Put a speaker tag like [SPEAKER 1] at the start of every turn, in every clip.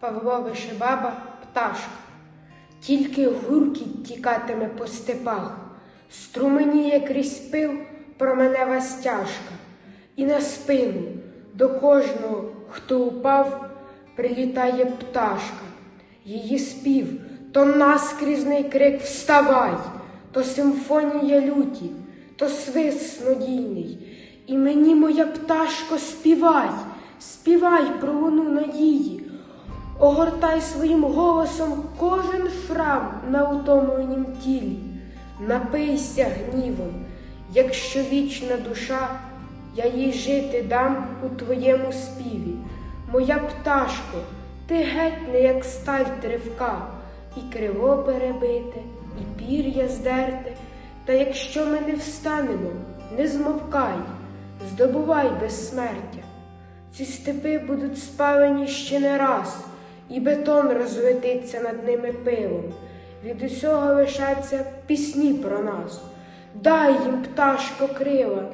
[SPEAKER 1] Павло Вишибаба пташка. Тільки гуркіт тікатиме по степах, струменіє крізь пил променева стяжка, і на спину до кожного, хто упав, прилітає пташка. Її спів то наскрізний крик Вставай, то симфонія люті, то свист снодійний. І мені, моя пташко, співай, співай про луну надії. Огортай своїм голосом кожен шрам на утомленім тілі, напийся гнівом, якщо вічна душа, я їй жити дам у твоєму співі. Моя пташко, ти геть не як сталь тривка, і криво перебите, і пір'я здерте. Та якщо ми не встанемо, не змовкай, здобувай безсмертя. Ці степи будуть спалені ще не раз, і бетон розлетиться над ними пилом. Від усього лишаться пісні про нас. Дай їм, пташко, крила,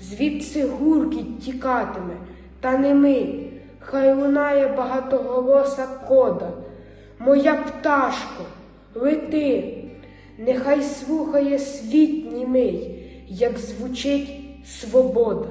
[SPEAKER 1] звідси гуркіт тікатиме, та не ми, хай лунає багатоголоса кода. Моя пташко, лети, нехай слухає світ німий, як звучить свобода.